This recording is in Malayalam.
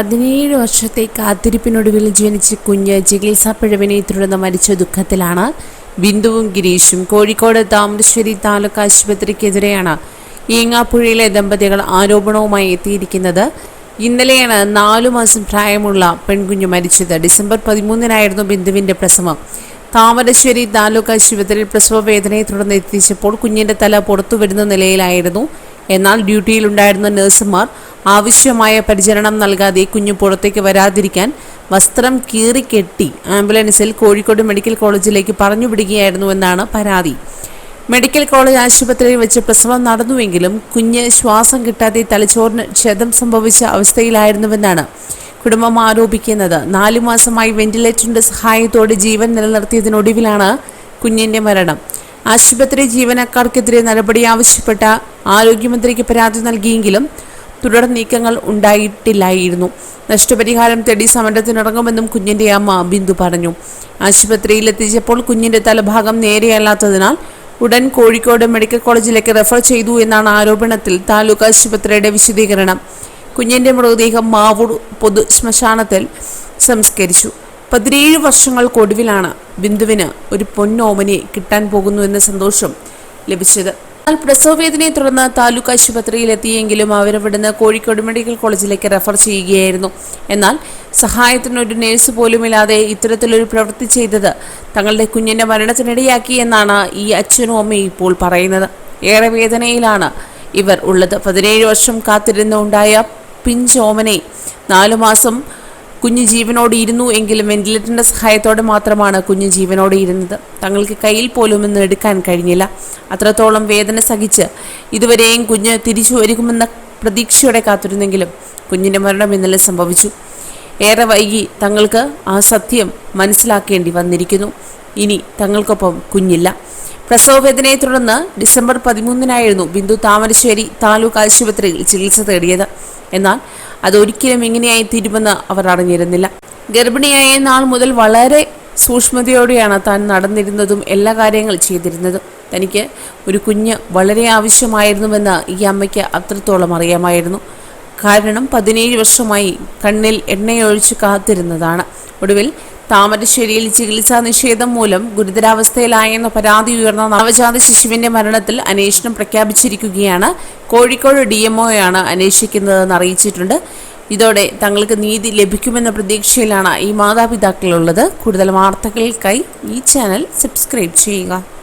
പതിനേഴ് വർഷത്തെ കാത്തിരിപ്പിനൊടുവിൽ ജനിച്ച കുഞ്ഞ് ചികിത്സാ പിഴവിനെ തുടർന്ന് മരിച്ച ദുഃഖത്തിലാണ് ബിന്ദുവും ഗിരീഷും കോഴിക്കോട് താമരശ്ശേരി താലൂക്ക് ആശുപത്രിക്കെതിരെയാണ് ഈങ്ങാപ്പുഴയിലെ ദമ്പതികൾ ആരോപണവുമായി എത്തിയിരിക്കുന്നത്. ഇന്നലെയാണ് നാലു മാസം പ്രായമുള്ള പെൺകുഞ്ഞ് മരിച്ചത്. ഡിസംബർ പതിമൂന്നിനായിരുന്നു ബിന്ദുവിന്റെ പ്രസവം. താമരശ്ശേരി താലൂക്ക് ആശുപത്രിയിൽ പ്രസവ വേദനയെ തുടർന്ന് എത്തിച്ചപ്പോൾ കുഞ്ഞിന്റെ തല പുറത്തു വരുന്ന നിലയിലായിരുന്നു. എന്നാൽ ഡ്യൂട്ടിയിലുണ്ടായിരുന്ന നഴ്സുമാർ ആവശ്യമായ പരിചരണം നൽകാതെ കുഞ്ഞു പുറത്തേക്ക് വരാതിരിക്കാൻ വസ്ത്രം കീറിക്കെട്ടി ആംബുലൻസിൽ കോഴിക്കോട് മെഡിക്കൽ കോളേജിലേക്ക് പറഞ്ഞു വിടുകയായിരുന്നുവെന്നാണ് പരാതി. മെഡിക്കൽ കോളേജ് ആശുപത്രിയിൽ വെച്ച് പ്രസവം നടന്നുവെങ്കിലും കുഞ്ഞ് ശ്വാസം കിട്ടാതെ തലച്ചോറിന് ക്ഷതം സംഭവിച്ച അവസ്ഥയിലായിരുന്നുവെന്നാണ് കുടുംബം ആരോപിക്കുന്നത്. നാലു മാസമായി വെന്റിലേറ്ററിന്റെ സഹായത്തോടെ ജീവൻ നിലനിർത്തിയതിനൊടുവിലാണ് കുഞ്ഞിന്റെ മരണം. ആശുപത്രി ജീവനക്കാർക്കെതിരെ നടപടി ആവശ്യപ്പെട്ട ആരോഗ്യമന്ത്രിക്ക് പരാതി നൽകിയെങ്കിലും തുടർ നീക്കങ്ങൾ ഉണ്ടായിട്ടില്ലായിരുന്നു. നഷ്ടപരിഹാരം തേടി സമരത്തിനിറങ്ങുമെന്നും കുഞ്ഞിന്റെ അമ്മ ബിന്ദു പറഞ്ഞു. ആശുപത്രിയിൽ എത്തിച്ചപ്പോൾ കുഞ്ഞിന്റെ തലഭാഗം നേരെയല്ലാത്തതിനാൽ ഉടൻ കോഴിക്കോട് മെഡിക്കൽ കോളേജിലേക്ക് റെഫർ ചെയ്തു എന്നാണ് ആരോപണത്തിൽ താലൂക്ക് ആശുപത്രിയുടെ വിശദീകരണം. കുഞ്ഞിന്റെ മൃതദേഹം മാവൂർ പൊതു ശ്മശാനത്തിൽ സംസ്കരിച്ചു. പതിനേഴ് വർഷങ്ങൾക്കൊടുവിലാണ് ബിന്ദുവിന് ഒരു പൊന്നോമനെ കിട്ടാൻ പോകുന്നു എന്ന സന്തോഷം ലഭിച്ചത്. എന്നാൽ പ്രസവവേദനയെ തുടർന്ന് താലൂക്ക് ആശുപത്രിയിൽ എത്തിയെങ്കിലും അവരവിടുന്ന് കോഴിക്കോട് മെഡിക്കൽ കോളേജിലേക്ക് റെഫർ ചെയ്യുകയായിരുന്നു. എന്നാൽ സഹായത്തിന് ഒരു നേഴ്സ് പോലുമില്ലാതെ ഇത്തരത്തിലൊരു പ്രവൃത്തി ചെയ്തത് തങ്ങളുടെ കുഞ്ഞിന്റെ മരണത്തിനിടയാക്കി എന്നാണ് ഈ അച്ഛനും അമ്മയും ഇപ്പോൾ പറയുന്നത്. ഏറെ വേദനയിലാണ് ഇവർ ഉള്ളത്. പതിനേഴ് വർഷം കാത്തിരുന്നുണ്ടായ പിഞ്ചോമനെ നാലു മാസം കുഞ്ഞ് ജീവനോട് ഇരുന്നു എങ്കിലും വെന്റിലേറ്ററിന്റെ സഹായത്തോടെ മാത്രമാണ് കുഞ്ഞ് ജീവനോട് ഇരുന്നത്. തങ്ങൾക്ക് കയ്യിൽ പോലും ഇന്ന് എടുക്കാൻ കഴിഞ്ഞില്ല. അത്രത്തോളം വേദന സഹിച്ച് ഇതുവരെയും കുഞ്ഞ് തിരിച്ചു വരുമെന്ന പ്രതീക്ഷയോടെ കാത്തിരുന്നെങ്കിലും കുഞ്ഞിന്റെ മരണം ഇന്നലെ സംഭവിച്ചു. ഏറെ വൈകി തങ്ങൾക്ക് ആ സത്യം മനസ്സിലാക്കേണ്ടി വന്നിരിക്കുന്നു. ഇനി തങ്ങൾക്കൊപ്പം കുഞ്ഞില്ല. പ്രസവവേദനയെ തുടർന്ന് ഡിസംബർ പതിമൂന്നിനായിരുന്നു ബിന്ദു താമരശ്ശേരി താലൂക്ക് ആശുപത്രിയിൽ ചികിത്സ തേടിയത്. എന്നാൽ അതൊരിക്കലും എങ്ങനെയായി തീരുമെന്ന് അവർ അറിഞ്ഞിരുന്നില്ല. ഗർഭിണിയായ നാൾ മുതൽ വളരെ സൂക്ഷ്മതയോടെയാണ് താൻ നടന്നിരുന്നതും എല്ലാ കാര്യങ്ങളും ചെയ്തിരുന്നതും. തനിക്ക് ഒരു കുഞ്ഞ് വളരെ ആവശ്യമായിരുന്നുവെന്ന് ഈ അമ്മയ്ക്ക് അത്രത്തോളം അറിയാമായിരുന്നു. കാരണം പതിനേഴ് വർഷമായി കണ്ണിൽ എണ്ണയൊഴിച്ച് കാത്തിരുന്നതാണ്. ഒടുവിൽ താമരശ്ശേരിയിൽ ചികിത്സാ നിഷേധം മൂലം ഗുരുതരാവസ്ഥയിലായെന്ന പരാതി ഉയർന്ന നവജാത ശിശുവിന്റെ മരണത്തിൽ അന്വേഷണം പ്രഖ്യാപിച്ചിരിക്കുകയാണ്. കോഴിക്കോട് ഡി എംഒയാണ് അന്വേഷിക്കുന്നതെന്ന് അറിയിച്ചിട്ടുണ്ട്. ഇതോടെ തങ്ങൾക്ക് നീതി ലഭിക്കുമെന്ന പ്രതീക്ഷയിലാണ് ഈ മാതാപിതാക്കളുള്ളത്. കൂടുതൽ വാർത്തകൾക്കായി ഈ ചാനൽ സബ്സ്ക്രൈബ് ചെയ്യുക.